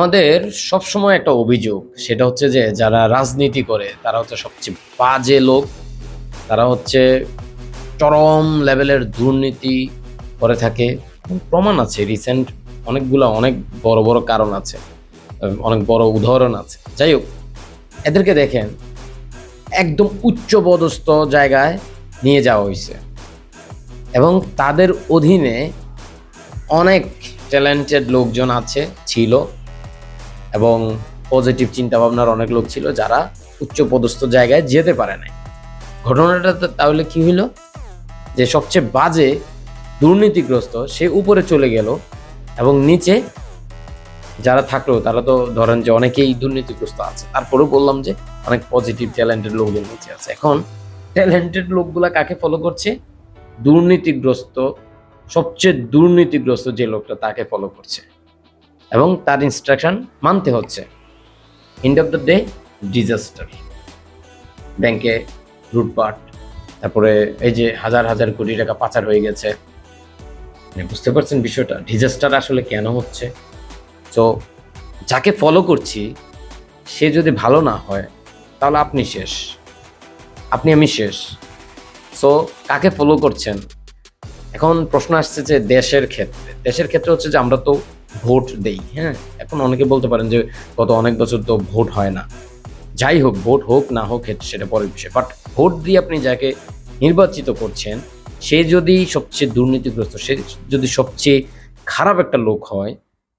আমাদের সবসময় একটা অভিযোগ, সেটা হচ্ছে যে যারা রাজনীতি করে, তারা হচ্ছে সবচেয়ে বাজে লোক। তারা হচ্ছে চরম লেভেলের দুর্নীতি করে থাকে। প্রমাণ আছে রিসেন্ট অনেকগুলো অনেক বড় বড় কারণ আছে, অনেক বড় উদাহরণ আছে। যাই হোক, এদেরকে দেখেন, একদম উচ্চ পদস্থ জায়গায় নিয়ে যাওয়া হয়েছে। এবং তাদের অধীনে অনেক ট্যালেন্টেড লোকজন আছে, ছিল। এবং পজিটিভ চিন্তা ভাবনার অনেক লোক ছিল যারা উচ্চ পদস্থ জায়গায় যেতে পারে নাই। ঘটনাটা তাহলে কি হইল? যে সবচেয়ে বাজে দুর্নীতিগ্রস্ত, সে উপরে চলে গেল এবং নিচে যারা থাকল, তারা তো ধরেন যে অনেকেই দুর্নীতিগ্রস্ত আছে। তারপরেও বললাম যে অনেক পজিটিভ ট্যালেন্টেড লোকজন নিচে আছে। এখন ট্যালেন্টেড লোকগুলা কাকে ফলো করছে? দুর্নীতিগ্রস্ত, সবচেয়ে দুর্নীতিগ্রস্ত যে লোকটা তাকে ফলো করছে। এবং তার ইনস্ট্রাকশন মানতে হচ্ছে। End of the day disaster ব্যাংকে লুটপাট, তারপরে এই যে হাজার হাজার কোটি টাকা পাচার হয়ে গেছে। বুঝতে পারছেন বিষয়টা ডিজাস্টার আসলে কেন হচ্ছে? তো যাকে ফলো করছি, সে যদি ভালো না হয়, তাহলে আপনি শেষ। আপনি, আমি শেষ। সো কাকে ফলো করছেন? এখন প্রশ্ন আসছে যে দেশের ক্ষেত্রে দেশের ক্ষেত্রে হচ্ছে যে আমরা তো ভোট দেই হ্যাঁ? এখন অনেকে বলতে পারেন যে গত অনেক বছর তো ভোট হয় না। যাই হোক, ভোট হোক না হোক সেটা পরের বিষয়। বাট ভোট দিয়ে আপনি যাকে নির্বাচিত করছেন, সে যদি সবচেয়ে দুর্নীতিগ্রস্ত, সে যদি সবচেয়ে খারাপ একটা লোক হয়,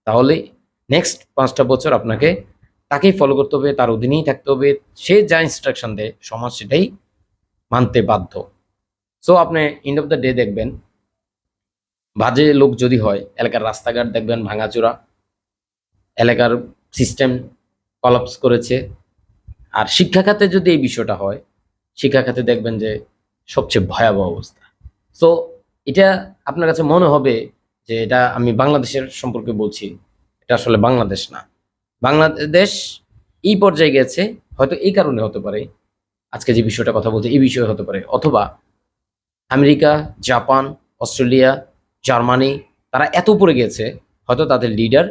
তাহলে নেক্সট পাঁচটা বছর আপনাকে তাকেই ফলো করতে হবে, তার অধীনেই থাকতে হবে। সে যা ইনস্ট্রাকশন দেয়, সমাজ সেটাই মানতে বাধ্য। সো আপনি এন্ড অফ দ্য ডে দেখবেন বাজে লোক যদি হয়, এলাকার রাস্তাঘাট দেখবেন ভাঙাচোরা, এলাকার সিস্টেম কলাপস করেছে। আর শিক্ষা খাতে যদি এই বিষয়টা হয় শিক্ষা খাতে দেখবেন যে সবচেয়ে ভয়াবহ অবস্থা। সো এটা আপনার কাছে মনে হবে যে এটা আমি বাংলাদেশের সম্পর্কে বলছি, এটা আসলে বাংলাদেশ না। বাংলাদেশ এই পর্যায়ে গেছে, হয়তো এই কারণে হতে পারে, আজকে যে বিষয়টা কথা বলছে, এই বিষয়ে হতে পারে। অথবা আমেরিকা, জাপান, অস্ট্রেলিয়া জার্মানি তারা এত উপরে গেছে হয়তো তাদের লিডার